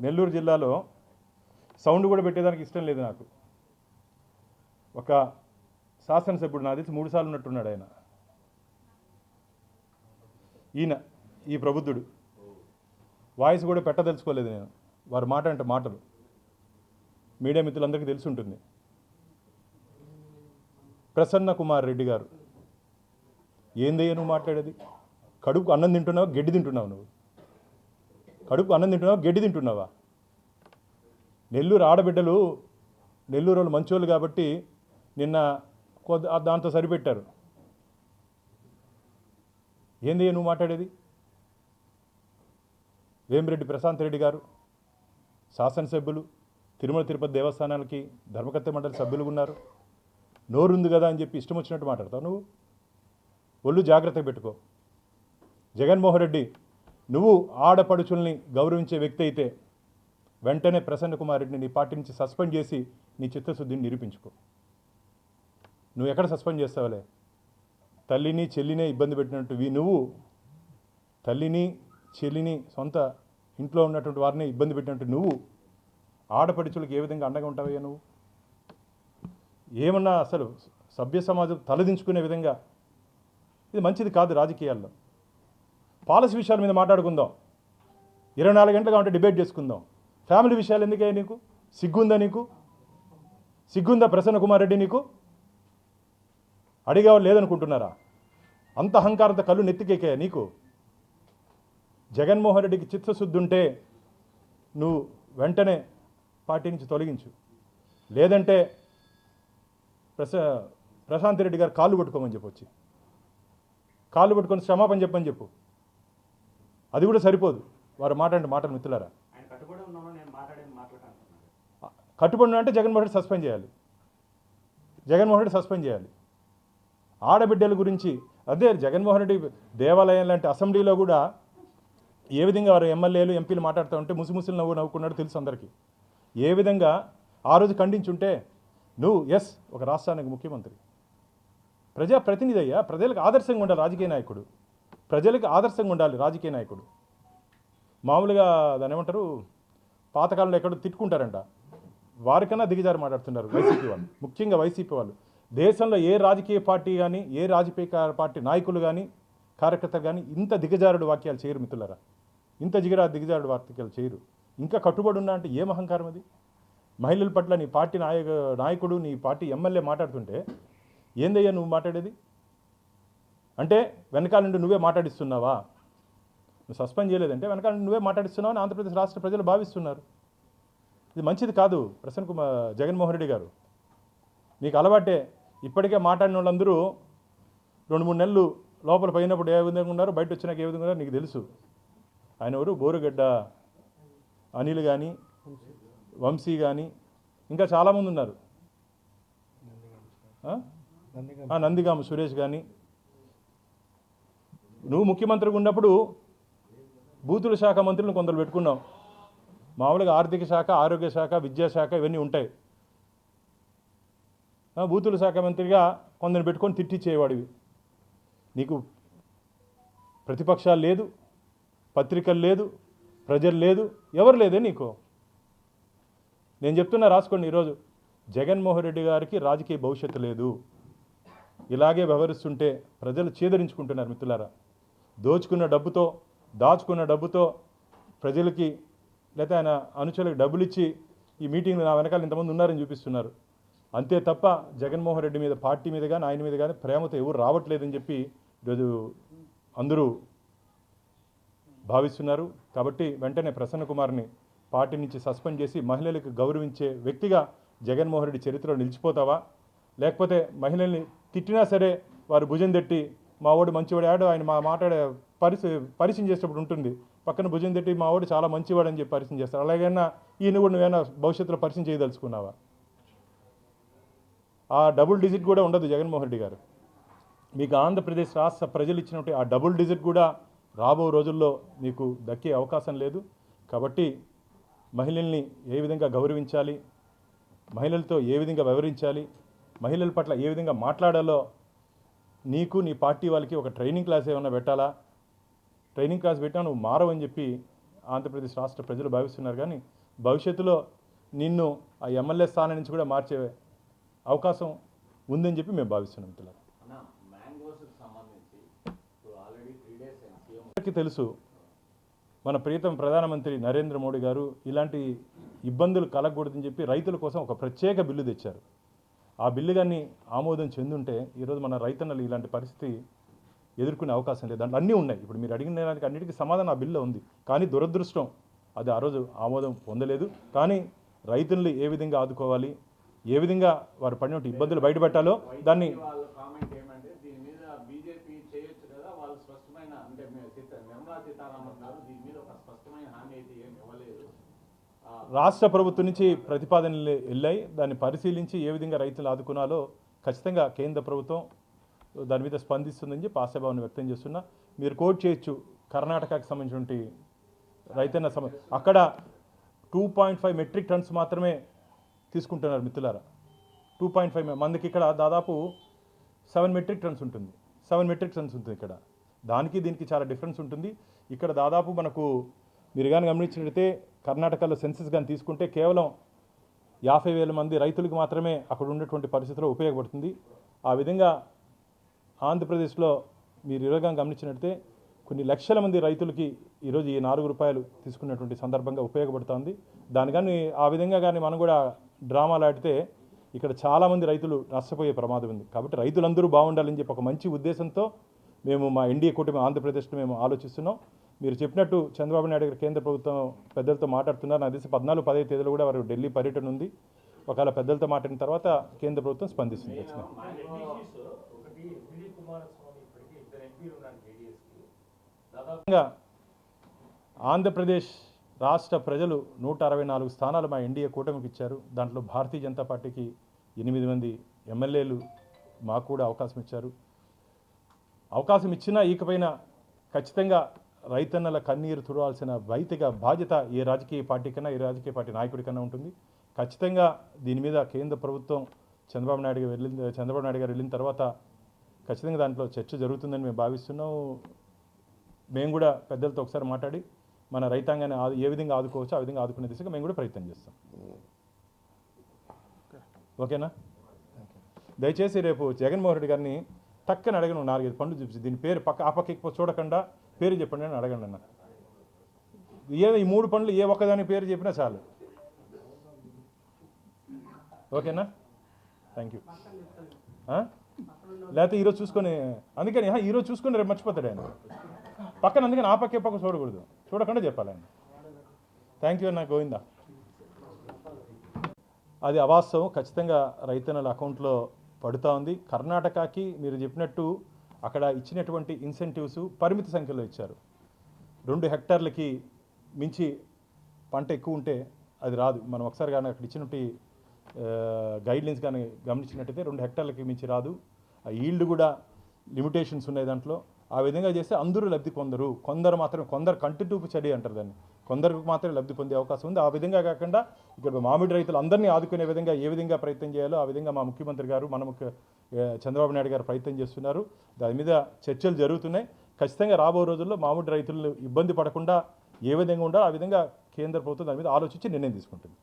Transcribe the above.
నెల్లూరు జిల్లాలో సౌండ్ కూడా పెట్టేదానికి ఇష్టం లేదు నాకు. ఒక శాసనసభ్యుడు నాకు తెలిసి మూడు సార్లు ఉన్నట్టున్నాడు ఆయన. ఈయన ఈ ప్రబుద్ధుడు. వాయిస్ కూడా పెట్టదలుచుకోలేదు నేను. వారి మాట అంటే మాటలు. మీడియా మిత్రులందరికీ తెలిసి ఉంటుంది. ప్రసన్న కుమార్ రెడ్డి గారు ఏందయ్య నువ్వు మాట్లాడేది? కడుపు అన్నం తింటున్నావు? గడ్డి తింటున్నావు నువ్వు? కడుపు అన్నం తింటున్నావా? గడ్డి తింటున్నావా? నెల్లూరు ఆడబిడ్డలు నెల్లూరు వాళ్ళు మంచోళ్ళు కాబట్టి నిన్న కొద్ది దాంతో సరిపెట్టారు. ఏంది నువ్వు మాట్లాడేది? వేమిరెడ్డి ప్రశాంత్ రెడ్డి గారు శాసనసభ్యులు తిరుమల తిరుపతి దేవస్థానాలకి ధర్మకర్త మండలి సభ్యులు ఉన్నారు. నోరుంది కదా అని చెప్పి ఇష్టం వచ్చినట్టు మాట్లాడతావు నువ్వు? ఒళ్ళు జాగ్రత్తగా పెట్టుకో. జగన్మోహన్ రెడ్డి నువ్వు ఆడపడుచుల్ని గౌరవించే వ్యక్తి అయితే వెంటనే ప్రసన్న కుమార్ రెడ్డిని నీ పార్టీ నుంచి సస్పెండ్ చేసి నీ చిత్తశుద్ధిని నిరూపించుకో. నువ్వు ఎక్కడ సస్పెండ్ చేస్తావులే? తల్లిని చెల్లినే ఇబ్బంది పెట్టినట్టు నువ్వు తల్లిని చెల్లిని సొంత ఇంట్లో ఉన్నటువంటి వారిని ఇబ్బంది పెట్టినట్టు నువ్వు ఆడపడుచులకు ఏ విధంగా అండగా ఉంటావయ్యా నువ్వు? ఏమన్నా అసలు సభ్య సమాజం తలదించుకునే విధంగా? ఇది మంచిది కాదు రాజకీయాల్లో. పాలసీ విషయాల మీద మాట్లాడుకుందాం. ఇరవై నాలుగు గంటలుగా ఉంటే డిబేట్ చేసుకుందాం. ఫ్యామిలీ విషయాలు ఎందుకే నీకు? సిగ్గుందా నీకు? సిగ్గుందా ప్రసన్న కుమార్ రెడ్డి నీకు? అడిగేవాళ్ళు లేదనుకుంటున్నారా? అంత అహంకారంత కళ్ళు నెత్తికెక్కాయా నీకు? జగన్మోహన్ రెడ్డికి చిత్తశుద్ధి ఉంటే నువ్వు వెంటనే పార్టీ నుంచి తొలగించు. లేదంటే ప్రశా ప్రశాంత్ రెడ్డి గారు కాళ్ళు పట్టుకోమని చెప్పొచ్చి. కాళ్ళు పట్టుకొని క్షమాపణ చెప్పని చెప్పు. అది కూడా సరిపోదు. వారు మాట్లాడే మాటలు మిత్రులారా? కట్టుబడి అంటే జగన్మోహన్ రెడ్డి సస్పెండ్ చేయాలి. జగన్మోహన్ రెడ్డి సస్పెండ్ చేయాలి. ఆడబిడ్డల గురించి అదే జగన్మోహన్ రెడ్డి దేవాలయం లాంటి అసెంబ్లీలో కూడా ఏ విధంగా వారు ఎమ్మెల్యేలు ఎంపీలు మాట్లాడుతూ ఉంటే ముసిముసిలు నవ్వు నవ్వుకున్నాడు తెలుసు అందరికీ. ఏ విధంగా ఆ రోజు ఖండించుంటే నువ్వు ఎస్ ఒక రాష్ట్రానికి ముఖ్యమంత్రి. ప్రజా ప్రతినిధి అయ్యా ప్రజలకు ఆదర్శంగా ఉండాలి రాజకీయ నాయకుడు. ప్రజలకు ఆదర్శంగా ఉండాలి రాజకీయ నాయకుడు. మామూలుగా దాని ఏమంటారు పాతకాలంలో ఎక్కడో తిట్టుకుంటారంట. వారికన్నా దిగజారి మాట్లాడుతున్నారు వైసీపీ వాళ్ళు. ముఖ్యంగా వైసీపీ వాళ్ళు. దేశంలో ఏ రాజకీయ పార్టీ కానీ ఏ రాజకీయ పార్టీ నాయకులు కానీ కార్యకర్తలు కానీ ఇంత దిగజారుడు వాక్యాలు చేయరు మిత్రులరా. ఇంత జిగరా దిగజారుడు వాక్యాలు చేయరు. ఇంకా కట్టుబడి ఉన్నా అంటే ఏం అహంకారం అది? మహిళల పట్ల నీ పార్టీ నాయక నాయకుడు నీ పార్టీ ఎమ్మెల్యే మాట్లాడుతుంటే ఏందయ్యా నువ్వు మాట్లాడేది? అంటే వెనకాల నుండి నువ్వే మాట్లాడిస్తున్నావా? నువ్వు సస్పెండ్ చేయలేదంటే వెనకాల నుండి నువ్వే మాట్లాడిస్తున్నావు అని ఆంధ్రప్రదేశ్ రాష్ట్ర ప్రజలు భావిస్తున్నారు. ఇది మంచిది కాదు ప్రసన్న కుమార్ జగన్మోహన్ రెడ్డి గారు. నీకు అలవాటే ఇప్పటికే మాట్లాడిన వాళ్ళందరూ రెండు మూడు నెలలు లోపల పోయినప్పుడు ఏ విధంగా ఉన్నారు బయట వచ్చినాక ఏ విధంగా ఉన్నారో నీకు తెలుసు. ఆయన ఎవరు? బోరుగడ్డ అనిల్ కానీ వంశీ కానీ ఇంకా చాలామంది ఉన్నారు. ఆ? నందిగామ సురేష్ కానీ నువ్వు ముఖ్యమంత్రిగా ఉన్నప్పుడు బూతుల శాఖ మంత్రులను కొందరు పెట్టుకున్నావు మామూలుగా ఆర్థిక శాఖ ఆరోగ్య శాఖ విద్యాశాఖ ఇవన్నీ ఉంటాయి. బూతుల శాఖ మంత్రిగా కొందరిని పెట్టుకొని తిట్టిచ్చేవాడివి. నీకు ప్రతిపక్షాలు లేదు పత్రికలు లేదు ప్రజలు లేదు ఎవరు లేదే నీకు? నేను చెప్తున్నా రాసుకోండి ఈరోజు. జగన్మోహన్ రెడ్డి గారికి రాజకీయ భవిష్యత్తు లేదు. ఇలాగే వ్యవహరిస్తుంటే ప్రజలు చేదరించుకుంటున్నారు మిత్రులారా. దోచుకున్న డబ్బుతో దాచుకున్న డబ్బుతో ప్రజలకి లేకపోతే ఆయన అనుచరులకు డబ్బులు ఇచ్చి ఈ మీటింగ్లు నా వెనకాల ఇంతమంది ఉన్నారని చూపిస్తున్నారు. అంతే తప్ప జగన్మోహన్ రెడ్డి మీద పార్టీ మీద కానీ ఆయన మీద కానీ ప్రేమతో ఎవరు రావట్లేదని చెప్పి ఈరోజు అందరూ భావిస్తున్నారు. కాబట్టి వెంటనే ప్రసన్న కుమార్ని పార్టీ నుంచి సస్పెండ్ చేసి మహిళలకు గౌరవించే వ్యక్తిగా జగన్మోహన్ రెడ్డి చరిత్రలో నిలిచిపోతావా? లేకపోతే మహిళల్ని తిట్టినా సరే వారు భుజం తట్టి మా వాడు మంచివాడు ఆడు ఆయన మా మాట్లాడే పరిస్థితి పరిచయం చేసేటప్పుడు ఉంటుంది. పక్కన భుజం తట్టి మా వాడు చాలా మంచివాడు అని చెప్పి పరిచయం చేస్తారు అలాగైనా ఈయన కూడా నువ్వైనా భవిష్యత్తులో పరిచయం చేయదలుచుకున్నావా? ఆ డబుల్ డిజిట్ కూడా ఉండదు జగన్మోహన్ రెడ్డి గారు. మీకు ఆంధ్రప్రదేశ్ రాష్ట్ర ప్రజలు ఇచ్చినట్టు ఆ డబుల్ డిజిట్ కూడా రాబో రోజుల్లో మీకు దక్కే అవకాశం లేదు. కాబట్టి మహిళల్ని ఏ విధంగా గౌరవించాలి? మహిళలతో ఏ విధంగా వ్యవహరించాలి? మహిళల పట్ల ఏ విధంగా మాట్లాడాలో నీకు నీ పార్టీ వాళ్ళకి ఒక ట్రైనింగ్ క్లాస్ ఏమైనా పెట్టాలా? ట్రైనింగ్ క్లాస్ పెట్టా నువ్వు మారవని చెప్పి ఆంధ్రప్రదేశ్ రాష్ట్ర ప్రజలు భావిస్తున్నారు. కానీ భవిష్యత్తులో నిన్ను ఆ ఎమ్మెల్యే స్థానం నుంచి కూడా మార్చే అవకాశం ఉందని చెప్పి మేము భావిస్తున్నాం మిత్రులారా. అందరికీ తెలుసు మన ప్రీతం ప్రధానమంత్రి నరేంద్ర మోడీ గారు ఇలాంటి ఇబ్బందులు కలగకూడదని చెప్పి రైతుల కోసం ఒక ప్రత్యేక బిల్లు తెచ్చారు. ఆ బిల్లు కానీ ఆమోదం చెందుంటే ఈరోజు మన రైతన్నలు ఇలాంటి పరిస్థితి ఎదుర్కొనే అవకాశం లేదు. దాంట్లో అన్నీ ఉన్నాయి. ఇప్పుడు మీరు అడిగిన దానికి అన్నిటికీ సమాధానం ఆ బిల్లు ఉంది. కానీ దురదృష్టం అది ఆ రోజు ఆమోదం పొందలేదు. కానీ రైతులను ఏ విధంగా ఆదుకోవాలి? ఏ విధంగా వారు పడినటువంటి ఇబ్బందులు బయటపెట్టాలో దాన్ని వాళ్ళ కామెంట్ ఏమంటే దీని మీద బీజేపీ చేయొచ్చు కదా వాళ్ళు స్పష్టమైన అంటే మీరు సీత- నిర్మలా సీతారామన్ గారు దీని మీద ఒక స్పష్టమైన హామీ అయితే ఏం ఇవ్వలేదు ఆ, రాష్ట్ర ప్రభుత్వం నుంచి ప్రతిపాదనలు వెళ్ళాయి. దాన్ని పరిశీలించి ఏ విధంగా రైతులు ఆదుకునాలో ఖచ్చితంగా కేంద్ర ప్రభుత్వం దాని మీద స్పందిస్తుందని చెప్పి ఆశాభావాన్ని వ్యక్తం చేస్తున్నా. మీరు కోట్ చేయొచ్చు. కర్ణాటకకు సంబంధించిన రైతన్న సమ అక్కడ two point five metric tons మాత్రమే తీసుకుంటున్నారు మిత్రులారా. టూ పాయింట్ ఫైవ్ మందికి ఇక్కడ దాదాపు సెవెన్ మెట్రిక్ టన్స్ ఉంటుంది. సెవెన్ మెట్రిక్ టన్స్ ఉంటుంది ఇక్కడ. దానికి దీనికి చాలా డిఫరెన్స్ ఉంటుంది. ఇక్కడ దాదాపు మనకు మీరు కానీ గమనించినట్లయితే కర్ణాటకలో సెన్సెస్ కానీ తీసుకుంటే కేవలం యాభై వేల మంది రైతులకు మాత్రమే అక్కడ ఉన్నటువంటి పరిస్థితిలో ఉపయోగపడుతుంది. ఆ విధంగా ఆంధ్రప్రదేశ్లో మీరు ఈరోజు గమనించినట్లయితే కొన్ని లక్షల మంది రైతులకి ఈరోజు ఈ నాలుగు రూపాయలు తీసుకున్నటువంటి సందర్భంగా ఉపయోగపడుతుంది. దాని కానీ ఆ విధంగా కానీ మనం కూడా డ్రామాలు ఆడితే ఇక్కడ చాలామంది రైతులు నష్టపోయే ప్రమాదం ఉంది. కాబట్టి రైతులందరూ బాగుండాలని చెప్పి ఒక మంచి ఉద్దేశంతో మేము మా ఎన్డీఏ కూటమి ఆంధ్రప్రదేశ్లో మేము ఆలోచిస్తున్నాం. మీరు చెప్పినట్టు చంద్రబాబు నాయుడు గారు కేంద్ర ప్రభుత్వం పెద్దలతో మాట్లాడుతున్నారు. నాకు తెలిసి పద్నాలుగు పదహైదు తేదీలో కూడా వారు ఢిల్లీ పర్యటన ఉంది. ఒకవేళ పెద్దలతో మాట్లాడిన తర్వాత కేంద్ర ప్రభుత్వం స్పందిస్తుంది. ఖచ్చితంగా. ఆంధ్రప్రదేశ్ రాష్ట్ర ప్రజలు నూట అరవై నాలుగు స్థానాలు మా ఎన్డీఏ కూటమికి ఇచ్చారు. దాంట్లో భారతీయ జనతా పార్టీకి ఎనిమిది మంది ఎమ్మెల్యేలు మాకు కూడా అవకాశం ఇచ్చారు. అవకాశం ఇచ్చినా ఈకపోయినా ఖచ్చితంగా రైతన్నల కన్నీరు తుడవాల్సిన వైతిక బాధ్యత ఏ రాజకీయ పార్టీ కన్నా ఏ రాజకీయ పార్టీ నాయకుడికన్నా ఉంటుంది. ఖచ్చితంగా దీని మీద కేంద్ర ప్రభుత్వం చంద్రబాబు నాయుడు గారు వెళ్ళిన చంద్రబాబు నాయుడు గారు వెళ్ళిన తర్వాత ఖచ్చితంగా దాంట్లో చర్చ జరుగుతుందని మేము భావిస్తున్నాం. మేము కూడా పెద్దలతో ఒకసారి మాట్లాడి మన రైతాంగాన్ని ఆదు ఏ విధంగా ఆదుకోవచ్చు ఆ విధంగా ఆదుకునే దిశగా మేము కూడా ప్రయత్నం చేస్తాం. ఓకేనా? దయచేసి రేపు జగన్మోహన్ రెడ్డి గారిని టక్కన అడగను నాలుగైదు పండ్లు చూపించి దీని పేరు పక్క ఆ పక్క చూడకుండా పేరు చెప్పండి అని అడగండి అన్న. ఏదో ఈ మూడు పనులు ఏ ఒక్కదాని పేరు చెప్పినా చాలు. ఓకేనా? థ్యాంక్ యూ లేకపోతే ఈరోజు చూసుకొని అందుకని ఈరోజు చూసుకొని రేపు మర్చిపోతాడు ఆయన. పక్కన అందుకని ఆ పక్క పక్క చూడకూడదు. చూడకుండా చెప్పాలి ఆయన. థ్యాంక్ యూ అన్న గోవిందా. అది అవాస్తవం. ఖచ్చితంగా రైతన్నల అకౌంట్లో పడుతూ ఉంది. కర్ణాటకకి మీరు చెప్పినట్టు అక్కడ ఇచ్చినటువంటి ఇన్సెంటివ్స్ పరిమిత సంఖ్యలో ఇచ్చారు. రెండు హెక్టార్లకి మించి పంట ఎక్కువ ఉంటే అది రాదు. మనం ఒకసారి కానీ అక్కడ ఇచ్చినట్టు గైడ్లైన్స్ కానీ గమనించినట్టయితే రెండు హెక్టార్లకి మించి రాదు. ఆ ఈల్డ్ కూడా లిమిటేషన్స్ ఉన్నాయి దాంట్లో. ఆ విధంగా చేస్తే అందరూ లబ్ధి పొందరు. కొందరు మాత్రమే కొందరు కంటిట్యూపు చడి అంటారు దాన్ని. కొందరికి మాత్రమే లబ్ధి పొందే అవకాశం ఉంది. ఆ విధంగా కాకుండా ఇక్కడ మామిడి రైతులు అందరినీ ఆదుకునే విధంగా ఏ విధంగా ప్రయత్నం చేయాలో ఆ విధంగా మా ముఖ్యమంత్రి గారు మన ముఖ్య చంద్రబాబు నాయుడు గారు ప్రయత్నం చేస్తున్నారు. దాని మీద చర్చలు జరుగుతున్నాయి. ఖచ్చితంగా రాబో రోజుల్లో మామిడి రైతులు ఇబ్బంది పడకుండా ఏ విధంగా ఉండాలో ఆ విధంగా కేంద్ర ప్రభుత్వం దాని మీద ఆలోచించి నిర్ణయం తీసుకుంటుంది.